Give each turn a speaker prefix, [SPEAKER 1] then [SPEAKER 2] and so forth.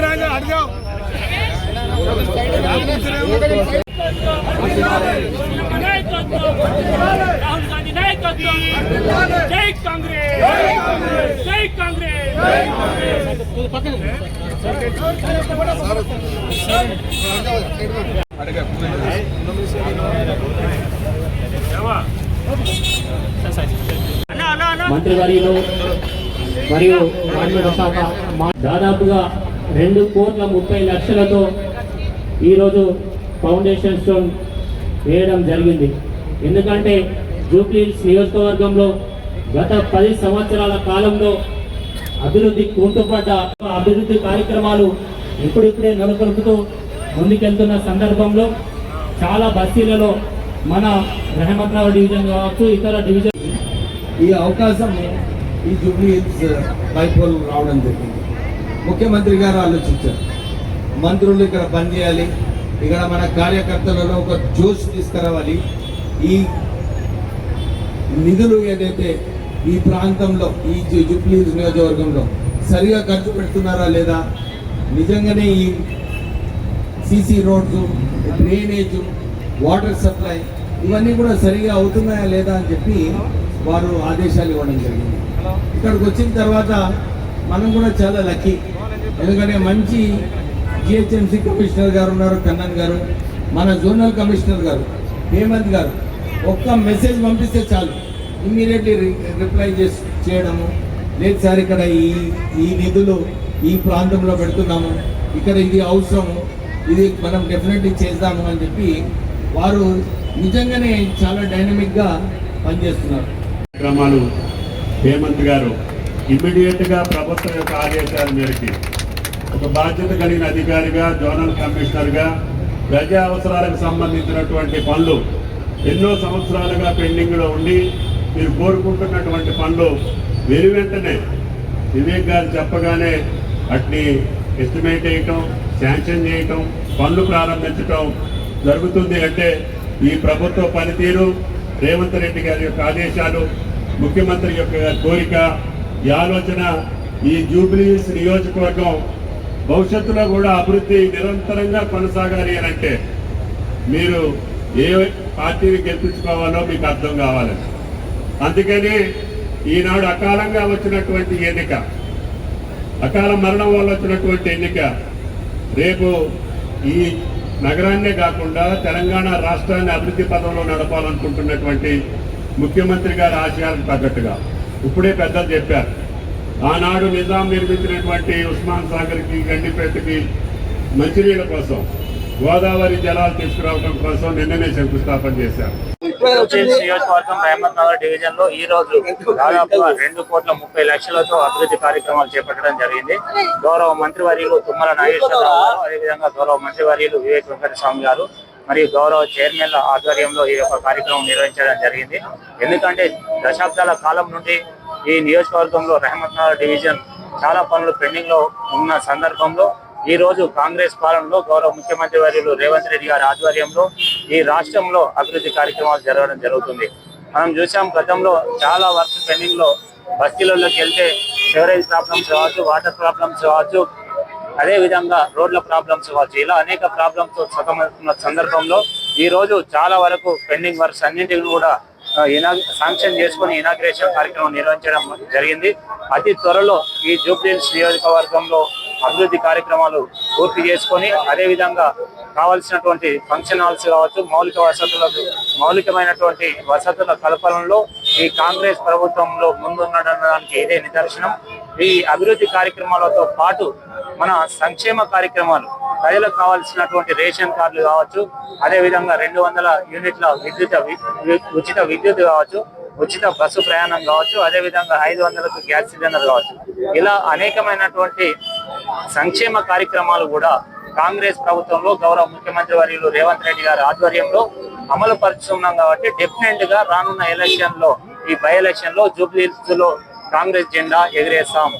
[SPEAKER 1] రాజా అడిగావు
[SPEAKER 2] రాహుల్ గాంధీ నాయకత్వం జై కాంగ్రెస్ జై కాంగ్రెస్ అన్న అన్న అన్న
[SPEAKER 3] మంత్రివర్యులు మరియు కార్మిక శాఖ దాదాపుగా రెండు కోట్ల ముప్పై లక్షలతో ఈరోజు ఫౌండేషన్ స్టోన్ వేయడం జరిగింది. ఎందుకంటే జూబ్లీహిల్స్ నియోజకవర్గంలో గత పది సంవత్సరాల కాలంలో అభివృద్ధి కుంటుపడ్డ అభివృద్ధి కార్యక్రమాలు ఇప్పుడిప్పుడే నెలకొల్పుతూ ముందుకెళ్తున్న సందర్భంలో చాలా బస్తీలలో మన రెహమత్నగర్ డివిజన్ కావచ్చు ఇతర డివిజన్
[SPEAKER 4] ఈ అవకాశం ఈ జూబ్లీ హిల్స్ uh, బైపోల్ రావడం జరిగింది. ముఖ్యమంత్రి గారు ఆలోచించారు. మంత్రులు ఇక్కడ పనిచేయాలి. ఇక్కడ మన కార్యకర్తలలో ఒక జోష్ తీసుకురావాలి. ఈ నిధులు ఏదైతే ఈ ప్రాంతంలో ఈ జూబ్లీ హిల్స్ నియోజకవర్గంలో సరిగా ఖర్చు పెడుతున్నారా లేదా? నిజంగానే ఈ CC roads drainage water supply ఇవన్నీ కూడా సరిగా అవుతున్నాయా లేదా అని చెప్పి వారు ఆదేశాలు ఇవ్వడం జరిగింది. ఇక్కడికి వచ్చిన తర్వాత మనం కూడా చాలా లక్కీ. ఎందుకంటే మంచి జిహెచ్ఎంసీ కమిషనర్ గారు ఉన్నారు కన్నన్ గారు మన జోనల్ కమిషనర్ గారు హేమంత్ గారు. ఒక్క మెసేజ్ పంపిస్తే చాలు. ఇమ్మీడియట్లీ రిప్లై చేసి చేయడము. లేదు సార్ ఇక్కడ ఈ ఈ నిధులు ఈ ప్రాంతంలో పెడుతున్నాము. ఇక్కడ ఇది అవసరము. ఇది మనం డెఫినెట్లీ చేద్దాము అని చెప్పి వారు నిజంగానే చాలా డైనమిక్గా పనిచేస్తున్నారు.
[SPEAKER 5] కార్యక్రమాలు. హేమంత్ గారు ఇమ్మీడియట్గా ప్రభుత్వం యొక్క ఆదేశాల మేరకు ఒక బాధ్యత కలిగిన అధికారిగా జోనల్ కమిషనర్గా ప్రజా అవసరాలకు సంబంధించినటువంటి పనులు ఎన్నో సంవత్సరాలుగా పెండింగ్లో ఉండి మీరు కోరుకుంటున్నటువంటి పనులు వెను వెంటనే వివేక్ గారు చెప్పగానే వాటిని ఎస్టిమేట్ చేయటం శాంక్షన్ చేయటం పనులు ప్రారంభించటం జరుగుతుంది. అంటే ఈ ప్రభుత్వ పనితీరు రేవంత్ రెడ్డి గారి యొక్క ఆదేశాలు ముఖ్యమంత్రి యొక్క కోరిక ఈ ఆలోచన ఈ జూబ్లీస్ నియోజకవర్గం భవిష్యత్తులో కూడా అభివృద్ధి నిరంతరంగా కొనసాగాలి అని అంటే మీరు ఏ పార్టీని గెలిపించుకోవాలో మీకు అర్థం కావాలి. అందుకని ఈనాడు అకాలంగా వచ్చినటువంటి ఎన్నిక అకాల మరణం వల్ల వచ్చినటువంటి ఎన్నిక రేపు ఈ నగరాన్నే కాకుండా తెలంగాణ రాష్ట్రాన్ని అభివృద్ధి పదంలో నడపాలనుకుంటున్నటువంటి ముఖ్యమంత్రి గారి ఆశయాలకు తగ్గట్టుగా. ఇప్పుడే పెద్దలు చెప్పారు. ఆనాడు నిజాం నిర్మించినటువంటి ఉస్మాన్ సాగర్కి గండిపేటకి మంచినీళ్ళ కోసం గోదావరి జలాలు తీసుకురావడం కోసం నిన్ననే శంకుస్థాపన చేశారు.
[SPEAKER 2] నియోజకవర్గం రహమత్ డివిజన్లో ఈ రోజు దాదాపు రెండు కోట్ల ముప్పై లక్షలతో అభివృద్ధి కార్యక్రమాలు చేపట్టడం జరిగింది. గౌరవ మంత్రివర్యులు తుమ్మల నాగేశ్వరరావు అదేవిధంగా గౌరవ మంత్రివర్యులు వివేక్ వెంకటస్వామి గారు మరియు గౌరవ చైర్మన్ల ఆధ్వర్యంలో ఈ యొక్క కార్యక్రమం నిర్వహించడం జరిగింది. ఎందుకంటే దశాబ్దాల కాలం నుండి ఈ నియోజకవర్గంలో రహమత్ డివిజన్ చాలా పనులు పెండింగ్లో ఉన్న సందర్భంలో ఈ రోజు కాంగ్రెస్ పాలనలో గౌరవ ముఖ్యమంత్రి వర్యులు రేవంత్ రెడ్డి గారి ఆధ్వర్యంలో ఈ రాష్ట్రంలో అభివృద్ధి కార్యక్రమాలు జరగడం జరుగుతుంది. మనం చూసాం గతంలో చాలా వర్క్ పెండింగ్లో బస్తీలలోకి వెళ్తే సివరేజ్ ప్రాబ్లమ్స్ కావచ్చు వాటర్ ప్రాబ్లమ్స్ కావచ్చు అదే విధంగా రోడ్ల ప్రాబ్లమ్స్ కావచ్చు ఇలా అనేక ప్రాబ్లమ్స్ సతమవుతున్న సందర్భంలో ఈ రోజు చాలా వరకు పెండింగ్ వర్క్స్ అన్నింటిని కూడా ఇనా శాంక్షన్ చేసుకుని ఇనాగ్రేషన్ కార్యక్రమం నిర్వహించడం జరిగింది. అతి త్వరలో ఈ జూబ్లీహిల్స్ నియోజకవర్గంలో అభివృద్ధి కార్యక్రమాలు పూర్తి చేసుకొని అదే విధంగా కావలసినటువంటి ఫంక్షన్ హాల్స్ కావచ్చు మౌలిక వసతులకు మౌలికమైనటువంటి వసతుల కల్పనలో ఈ కాంగ్రెస్ ప్రభుత్వంలో ముందున్నడానికి ఇదే నిదర్శనం. ఈ అభివృద్ధి కార్యక్రమాలతో పాటు మన సంక్షేమ కార్యక్రమాలు ప్రజలకు కావాల్సినటువంటి రేషన్ కార్డులు కావచ్చు అదే విధంగా రెండు వందల యూనిట్ల విద్యుత్ ఉచిత విద్యుత్ కావచ్చు ఉచిత బస్సు ప్రయాణం కావచ్చు అదే విధంగా ఐదు వందలకు గ్యాస్ సిలిండర్ కావచ్చు. ఇలా అనేకమైనటువంటి సంక్షేమ కార్యక్రమాలు కూడా కాంగ్రెస్ ప్రభుత్వంలో గౌరవ ముఖ్యమంత్రి వర్యులు రేవంత్ రెడ్డి గారి ఆధ్వర్యంలో అమలు పరుచుతున్నాం కాబట్టి డెఫినెట్గా రానున్న ఎలక్షన్లో ఈ బై ఎలక్షన్లో జూబ్లీ లో కాంగ్రెస్ జెండా ఎగిరేస్తాము.